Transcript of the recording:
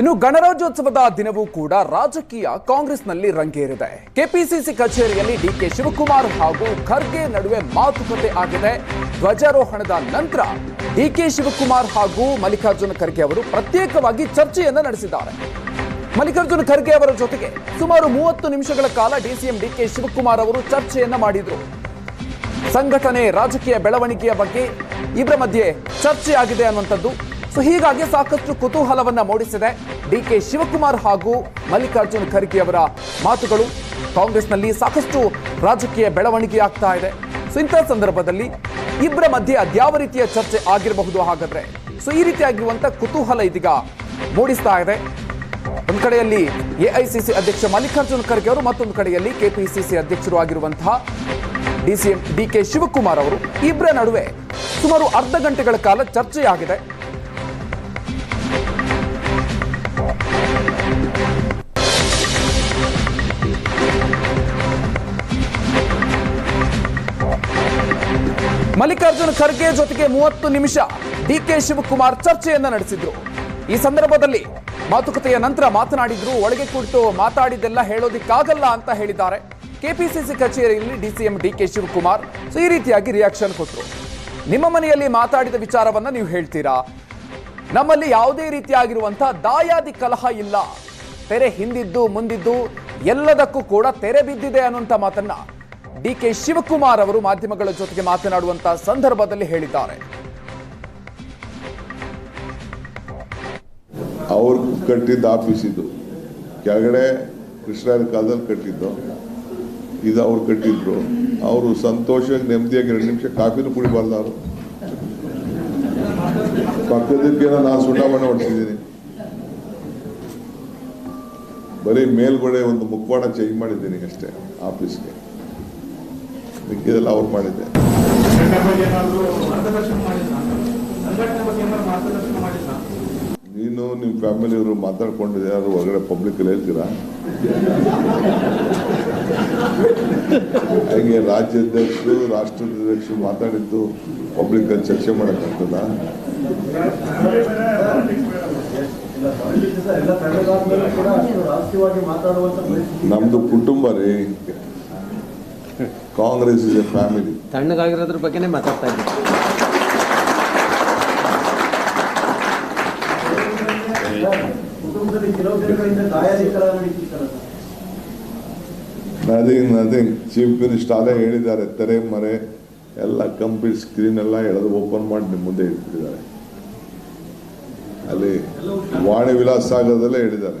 ಇನ್ನು ಗಣರಾಜ್ಯೋತ್ಸವದ ದಿನವೂ ಕೂಡ ರಾಜಕೀಯ ಕಾಂಗ್ರೆಸ್ನಲ್ಲಿ ರಂಗೇರಿದೆ. ಕೆಪಿಸಿಸಿ ಕಚೇರಿಯಲ್ಲಿ ಡಿಕೆ ಶಿವಕುಮಾರ್ ಹಾಗೂ ಖರ್ಗೆ ನಡುವೆ ಮಾತುಕತೆ ಆಗಿದೆ. ಧ್ವಜಾರೋಹಣದ ನಂತರ ಡಿಕೆ ಶಿವಕುಮಾರ್ ಹಾಗೂ ಮಲ್ಲಿಕಾರ್ಜುನ ಖರ್ಗೆ ಅವರು ಪ್ರತ್ಯೇಕವಾಗಿ ಚರ್ಚೆಯನ್ನು ನಡೆಸಿದ್ದಾರೆ. ಮಲ್ಲಿಕಾರ್ಜುನ ಖರ್ಗೆ ಅವರ ಜೊತೆಗೆ ಸುಮಾರು ಮೂವತ್ತು ನಿಮಿಷಗಳ ಕಾಲ ಡಿಸಿಎಂ ಡಿಕೆ ಶಿವಕುಮಾರ್ ಅವರು ಚರ್ಚೆಯನ್ನ ಮಾಡಿದ್ರು. ಸಂಘಟನೆ ರಾಜಕೀಯ ಬೆಳವಣಿಗೆಯ ಬಗ್ಗೆ ಇದರ ಮಧ್ಯೆ ಚರ್ಚೆ ಆಗಿದೆ ಅನ್ನುವಂಥದ್ದು ಸೊ ಹೀಗಾಗಿ ಸಾಕಷ್ಟು ಕುತೂಹಲವನ್ನ ಮೂಡಿಸಿದೆ ಡಿ ಕೆ ಶಿವಕುಮಾರ್ ಹಾಗೂ ಮಲ್ಲಿಕಾರ್ಜುನ್ ಖರ್ಗೆ ಅವರ ಮಾತುಗಳು. ಕಾಂಗ್ರೆಸ್ನಲ್ಲಿ ಸಾಕಷ್ಟು ರಾಜಕೀಯ ಬೆಳವಣಿಗೆ ಆಗ್ತಾ ಇದೆ. ಸೊ ಇಂಥ ಸಂದರ್ಭದಲ್ಲಿ ಇಬ್ಬರ ಮಧ್ಯೆ ಅದ್ಯಾವ ರೀತಿಯ ಚರ್ಚೆ ಆಗಿರಬಹುದು ಹಾಗಾದ್ರೆ? ಸೊ ಈ ರೀತಿಯಾಗಿರುವಂತ ಕುತೂಹಲ ಇದೀಗ ಮೂಡಿಸ್ತಾ ಇದೆ. ಒಂದು ಕಡೆಯಲ್ಲಿ ಎಐಸಿಸಿ ಅಧ್ಯಕ್ಷ ಮಲ್ಲಿಕಾರ್ಜುನ ಖರ್ಗೆ ಅವರು, ಮತ್ತೊಂದು ಕಡೆಯಲ್ಲಿ ಕೆಪಿಸಿಸಿ ಅಧ್ಯಕ್ಷರು ಆಗಿರುವಂತಹ ಡಿಸಿಎಂ ಡಿ ಕೆ ಶಿವಕುಮಾರ್ ಅವರು. ಇಬ್ಬರ ನಡುವೆ ಸುಮಾರು ಅರ್ಧ ಗಂಟೆಗಳ ಕಾಲ ಚರ್ಚೆಯಾಗಿದೆ. ಮಲ್ಲಿಕಾರ್ಜುನ ಖರ್ಗೆ ಜೊತೆಗೆ ಮೂವತ್ತು ನಿಮಿಷ ಡಿ ಕೆ ಶಿವಕುಮಾರ್ ಚರ್ಚೆಯನ್ನ ನಡೆಸಿದ್ರು. ಈ ಸಂದರ್ಭದಲ್ಲಿ ಮಾತುಕತೆಯ ನಂತರ ಮಾತನಾಡಿದ್ರು, ಒಳಗೆ ಕುಳಿತು ಮಾತಾಡಿದ್ದೆಲ್ಲ ಹೇಳೋದಿಕ್ಕಾಗಲ್ಲ ಅಂತ ಹೇಳಿದ್ದಾರೆ. ಕೆಪಿಸಿಸಿ ಕಚೇರಿಯಲ್ಲಿ DCM D K Shivakumar so ಈ ರೀತಿಯಾಗಿ ರಿಯಾಕ್ಷನ್ ಕೊಟ್ಟರು ನಿಮ್ಮ ಮನೆಯಲ್ಲಿ ಮಾತಾಡಿದ ವಿಚಾರವನ್ನ ನೀವು ಹೇಳ್ತೀರಾ? ನಮ್ಮಲ್ಲಿ ಯಾವುದೇ ರೀತಿಯಾಗಿರುವಂತಹ ದಾಯಾದಿ ಕಲಹ ಇಲ್ಲ. ತೆರೆ ಹಿಂದಿದ್ದು, ಮುಂದಿದ್ದು ಎಲ್ಲದಕ್ಕೂ ಕೂಡ ತೆರೆ ಬಿದ್ದಿದೆ ಅನ್ನುವಂಥ ಮಾತನ್ನ ಡಿ ಕೆ ಶಿವಕುಮಾರ್ ಅವರು ಮಾಧ್ಯಮಗಳ ಜೊತೆಗೆ ಮಾತನಾಡುವಂತಹ ಸಂದರ್ಭದಲ್ಲಿ ಹೇಳಿದ್ದಾರೆ. ಅವ್ರು ಕಟ್ಟಿದ್ದ ಆಫೀಸ್ ಇದು. ಕೆಳಗಡೆ ಕೃಷ್ಣನ ಕಾಲದಲ್ಲಿ ಕಟ್ಟಿದ್ದು. ಇದು ಅವ್ರು ಕಟ್ಟಿದ್ರು. ಅವರು ಸಂತೋಷವಾಗಿ ನೆಮ್ಮದಿಯಾಗಿ ಎರಡು ನಿಮಿಷ ಕಾಫಿನೂ ಕುಡಿಬಾರ್ದು ಅವರು. ಪಕ್ಕದಕ್ಕೇನೋ ನಾನು ಸುಡಾವಣೆ ಹೊಡ್ತಿದ್ದೀನಿ ಬರೀ ಮೇಲ್ಗಡೆ ಒಂದು ಮುಖವಾಡ ಚೇಂಜ್ ಮಾಡಿದ್ದೀನಿ ಅಷ್ಟೇ ಆಫೀಸ್ಗೆ. ಮಿಕ್ಕಿದೆಲ್ಲ ಅವ್ರು ಮಾಡಿದ್ದೆ ನೀನು ನಿಮ್ಮ ಫ್ಯಾಮಿಲಿಯವರು ಮಾತಾಡ್ಕೊಂಡಿದ್ದೆ ಯಾರು ಹೊರಗಡೆ ಪಬ್ಲಿಕಲ್ಲಿ ಹೇಳ್ತೀರಾ? ಹಾಗೆ ರಾಜ್ಯಾಧ್ಯಕ್ಷರು, ರಾಷ್ಟ್ರಾಧ್ಯಕ್ಷರು ಮಾತಾಡಿದ್ದು ಪಬ್ಲಿಕಲ್ಲಿ ಚರ್ಚೆ ಮಾಡೋಕ್ಕಾಗ್ತದ ನಮ್ದು ಕುಟುಂಬ ರೀ. ಕಾಂಗ್ರೆಸ್ ಇಸ್ ಎ ಫ್ಯಾಮಿಲಿ ತಣ್ಣಗಾಗಿರೋದ್ರ ಬಗ್ಗೆನೇ ಮಾತಾಡ್ತಾ ಇದ್ದೀನಿ. ನದಿಂಗ್ ನಥಿಂಗ್ ಚೀಫ್ ಮಿನಿಸ್ಟರ್ ಅಲ್ಲೇ ಹೇಳಿದ್ದಾರೆ ತೆರೆ ಮರೆ ಎಲ್ಲ ಕಂಪ್ಲೀಟ್ ಸ್ಕ್ರೀನ್ ಎಲ್ಲ ಎಳೆದು ಓಪನ್ ಮಾಡಿ ನಿಮ್ಮ ಮುಂದೆ ಇಟ್ಬಿಟ್ಟಿದ್ದಾರೆ ಅಲ್ಲಿ ವಾಣಿ ವಿಲಾಸ ಸಾಗರದಲ್ಲೇ ಹೇಳಿದ್ದಾರೆ.